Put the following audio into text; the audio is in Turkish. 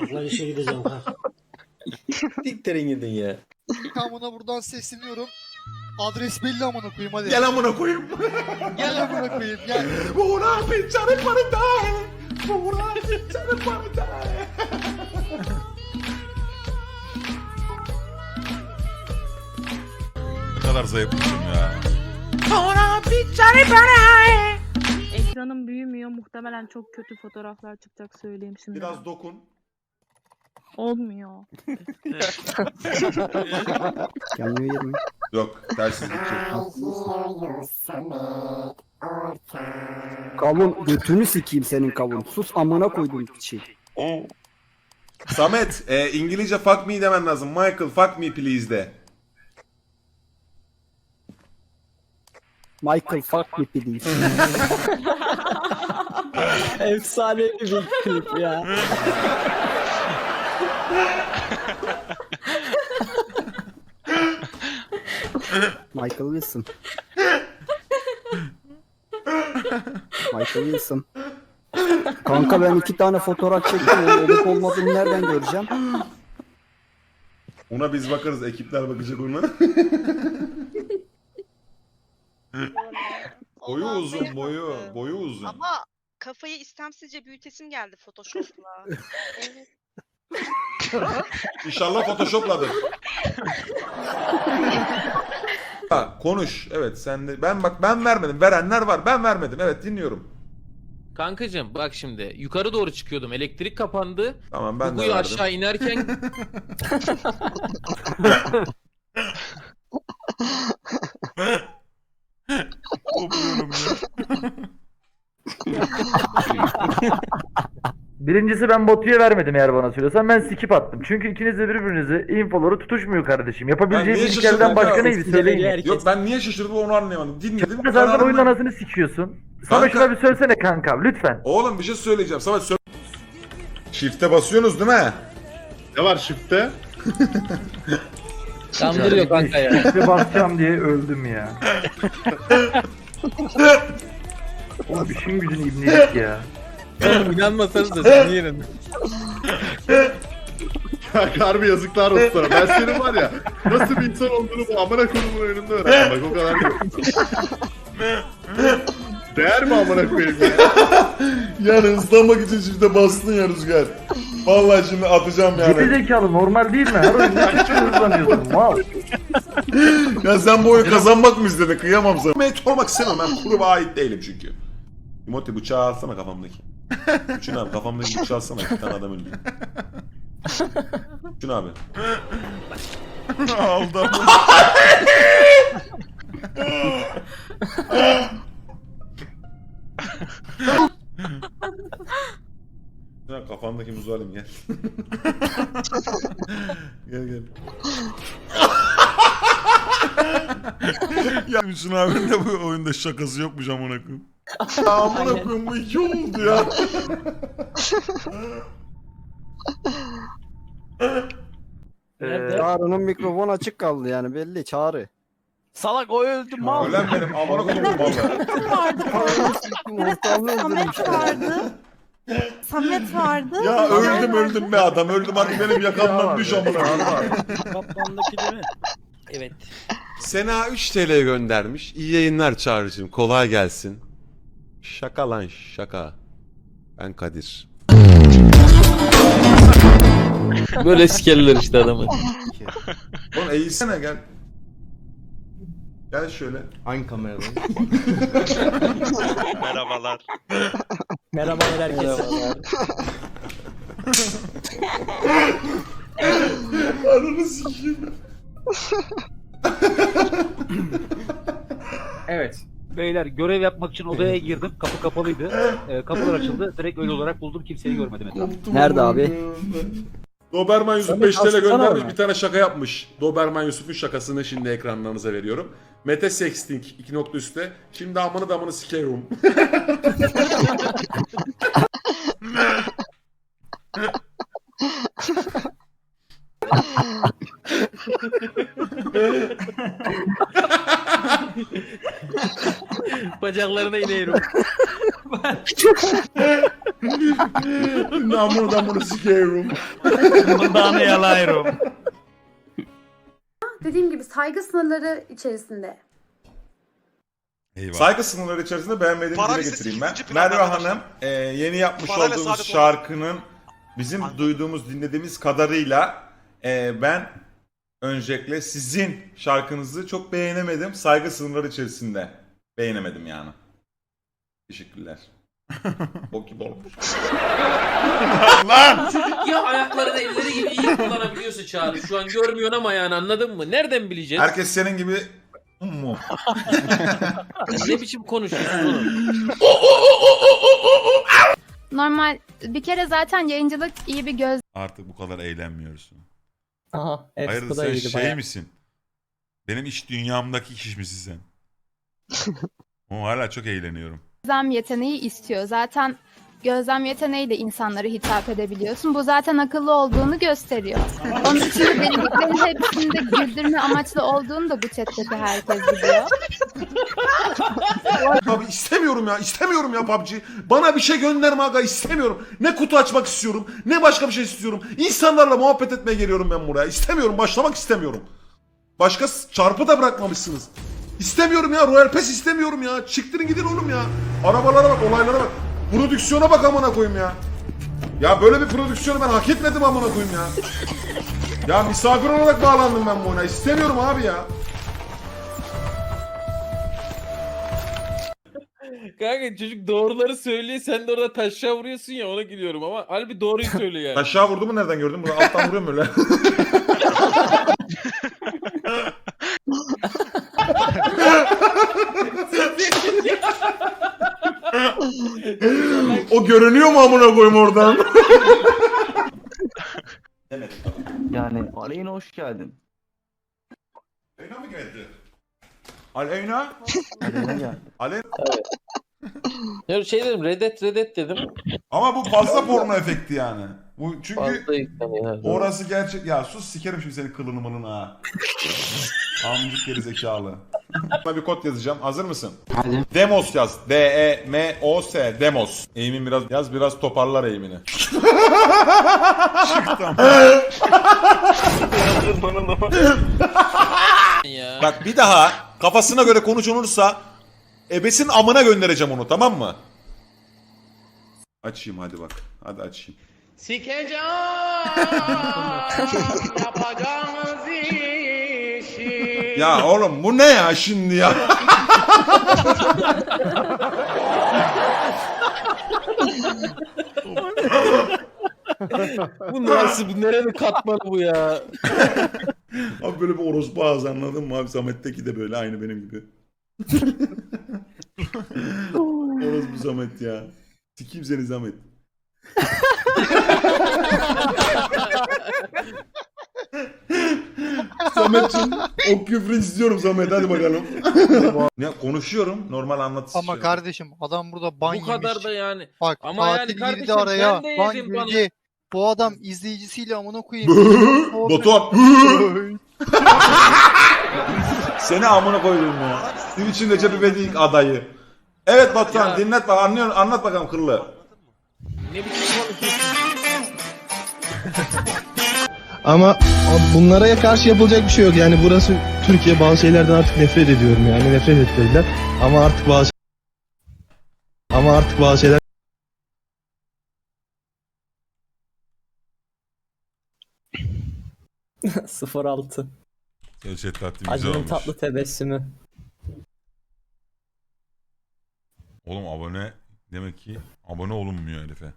Bak lan işe gideceğim ha. Diktirin gidin ya. Amına buradan sesleniyorum. Adres belli amına koyayım hadi. Gel amına koyayım. Gel amına koyayım gel. Buğra pinçarı paritay. Buğra pinçarı paritay. Ne kadar zayıfmışım ya. Ekranım büyümüyor. Muhtemelen çok kötü fotoğraflar çıkacak söyleyeyim şimdi. Biraz dokun. Olmuyor. Kendimi yerim. Yok gidecek. Kavun götünü sikeyim senin kavun. Sus amına koydum şey. Samet e, İngilizce fuck me demen lazım. Michael fuck me please de. Michael fuck me please. Efsanevi bir klip ya. Michael Wilson. Michael Wilson. Kanka ben iki tane fotoğraf çektim. Olup olmadığını nereden göreceğim? Ona biz bakarız. Ekipler bakacak ona. boyu uzun boyu. Boyu uzun. Ama kafayı istemsizce büyütesim geldi Photoshop'la. evet. İnşallah photoshopladır. ha, konuş. Evet sen de. Ben bak ben vermedim. Verenler var. Ben vermedim. Evet dinliyorum. Kankacım bak şimdi yukarı doğru çıkıyordum. Elektrik kapandı. Tamam ben de Gugu'yu verdim. aşağı inerken Kopuyorum ya. Birincisi ben Batu'ya vermedim eğer bana söylüyorsan. Ben skip attım. Çünkü ikiniz de birbirinizi infoları tutuşmuyor kardeşim. Ben Yapabileceğim niye ilk şaşırdım başka neydi söyleyin. Herkes- Yok ben niye şaşırdım onu anlayamadım. Dinledim. Sen zaten kararımı oyun verdim. anasını sikiyorsun. Sana Kanka- şuna bir söylesene kanka lütfen. Oğlum bir şey söyleyeceğim. Samet söyle. Shift'e basıyorsunuz değil mi? Ne var shift'te? kandırıyor kanka ya. Bir basacağım diye öldüm ya. Oğlum işin gücün ibnelik ya. İnanmasanız da sen yerin. Ya harbi yazıklar olsun sana. Ben senin var ya nasıl bir insan olduğunu bu amına koyduğumun önünde öğrendim. Bak o kadar yok. Değer mi amına koyayım ya? Yani ıslanmak için shift'e bastın ya Rüzgar. Vallahi şimdi atacağım Geri yani. zekalı normal değil mi? Her oyunda çok hızlanıyorsun. Mal. ya sen bu oyunu kazanmak mı istedin? Kıyamam sana. Mate olmak istemem. Ben gruba ait değilim çünkü. Timothy bıçağı alsana kafamdaki. Üçün abi kafamdaki bıçağı alsana. Bir tane adam öldü. Üçün abi. Aldım. Ya kafamdaki muzu alayım gel. gel gel. ya Hüsnü abinin de bu oyunda şakası yokmuş amına koyayım. Amına koyayım bu iki oldu ya. Ee, Çağrı'nın mikrofon açık kaldı yani belli Çağrı. Salak o öldü mal. Ölen benim amına koyayım valla. Ortalığı öldürmüş. Samet vardı. Samet vardı. Ya öldüm öldüm be adam öldüm artık benim yakamdan düş amına. Kaplandaki değil mi? Evet. Sena 3 TL göndermiş. İyi yayınlar Çağrı'cığım. Kolay gelsin. Şaka lan şaka. Ben Kadir. Böyle sikerler işte adamı. Oğlum eğilsene gel. Gel şöyle. Hangi kameradan? Merhabalar. Merhabalar herkese. Ananı sikeyim. Evet. Beyler görev yapmak için odaya girdim. Kapı kapalıydı. Ee, kapılar açıldı. Direkt öyle olarak buldum. Kimseyi görmedim etrafta. Nerede abi? Doberman Yusuf Samet 5 TL göndermiş bir tane şaka yapmış. Doberman Yusuf'un şakasını şimdi ekranlarınıza veriyorum. Mete Sexting 2 nokta üstte. Şimdi amını damını sikerim. Bacaklarına inerim. Namını bunu sikerim. Bundan yalayırım. Dediğim gibi saygı sınırları içerisinde. Eyvah. Saygı sınırları içerisinde beğenmediğimi dile getireyim ben. ikinci planda Merve arkadaşlar. Hanım e, yeni yapmış Parayla olduğumuz saadet şarkının bizim duyduğumuz, dinlediğimiz kadarıyla e, ben öncelikle sizin şarkınızı çok beğenemedim. Saygı sınırları içerisinde beğenemedim yani. Teşekkürler. o gibi olmuş. Lan! ya ayaklarını elleri gibi iyi kullanabiliyorsun Çağrı. Şu an görmüyorsun ama yani anladın mı? Nereden bileceğiz? Herkes senin gibi mu? ne biçim konuşuyorsun oğlum? Normal bir kere zaten yayıncılık iyi bir göz Artık bu kadar eğlenmiyorsun. Aha. Hayır sen şey misin? Benim iş dünyamdaki kişi misin sen? Ama hala çok eğleniyorum. gözlem yeteneği istiyor. Zaten gözlem yeteneğiyle insanlara hitap edebiliyorsun. Bu zaten akıllı olduğunu gösteriyor. Onun için de dediklerin hepsinde güldürme amaçlı olduğunu da bu chatteki herkes biliyor. Abi istemiyorum ya istemiyorum ya PUBG. Bana bir şey gönderme aga istemiyorum. Ne kutu açmak istiyorum ne başka bir şey istiyorum. İnsanlarla muhabbet etmeye geliyorum ben buraya. İstemiyorum başlamak istemiyorum. Başka s- çarpı da bırakmamışsınız. İstemiyorum ya Royal Pass istemiyorum ya. Çıktırın gidin oğlum ya. Arabalara bak olaylara bak. Prodüksiyona bak amına koyayım ya. Ya böyle bir prodüksiyonu ben hak etmedim amına koyayım ya. Ya misafir olarak bağlandım ben bu oyuna. İstemiyorum abi ya. Kanka çocuk doğruları söylüyor sen de orada taşa vuruyorsun ya ona gülüyorum ama halbuki doğruyu söylüyor yani. Aşağı vurdu mu nereden gördün? Bunu alttan vuruyor mu öyle? o görünüyor mu amına koyayım oradan? Yani Aleyna hoş geldin. Aleyna mı geldi? Aleyna? Aleyna gel. Aleyna. Ya şey dedim redet redet dedim. Ama bu fazla porno efekti yani. Bu çünkü Fazla orası gerçek. Ya sus sikerim şimdi senin kılını mılını ha. Amcık geri zekalı. Sana bir kod yazacağım. Hazır mısın? Hadi. Demos yaz. D-E-M-O-S. Demos. Eğimin biraz yaz biraz toparlar eğimini. ya. Bak bir daha kafasına göre konuşulursa ebesin amına göndereceğim onu tamam mı? Açayım hadi bak. Hadi açayım. Sikeceğim yapacağımız işi. Ya oğlum bu ne ya şimdi ya? bu nasıl bu nerenin katmanı bu ya? Abi böyle bir orospu ağzı anladın mı abi? Samet'teki de böyle aynı benim gibi. orospu Samet ya. Sikeyim seni Samet. Samet'cim o küfrü istiyorum Samet hadi bakalım. ya konuşuyorum normal anlatış. Ama kardeşim adam burada ban bu kadar yemiş. da yani. Bak Ama yani tatil kardeşim girdi araya. ben de Ban girdi. Bu adam izleyicisiyle amına koyayım. Batuhan. Seni amına koydum ya. Twitch'in Recep İvedik adayı. Evet Batuhan Ya. dinlet bak anlıyor anlat bakalım kırlı. Ne biçim konuşuyorsun? Ama bunlara karşı yapılacak bir şey yok. Yani burası Türkiye bazı şeylerden artık nefret ediyorum yani nefret ettirdiler. Ama artık bazı ama artık bazı şeyler Sıfır altı. Gerçek tatlı güzel Acının olmuş. tatlı tebessümü. Oğlum abone demek ki abone olunmuyor herife.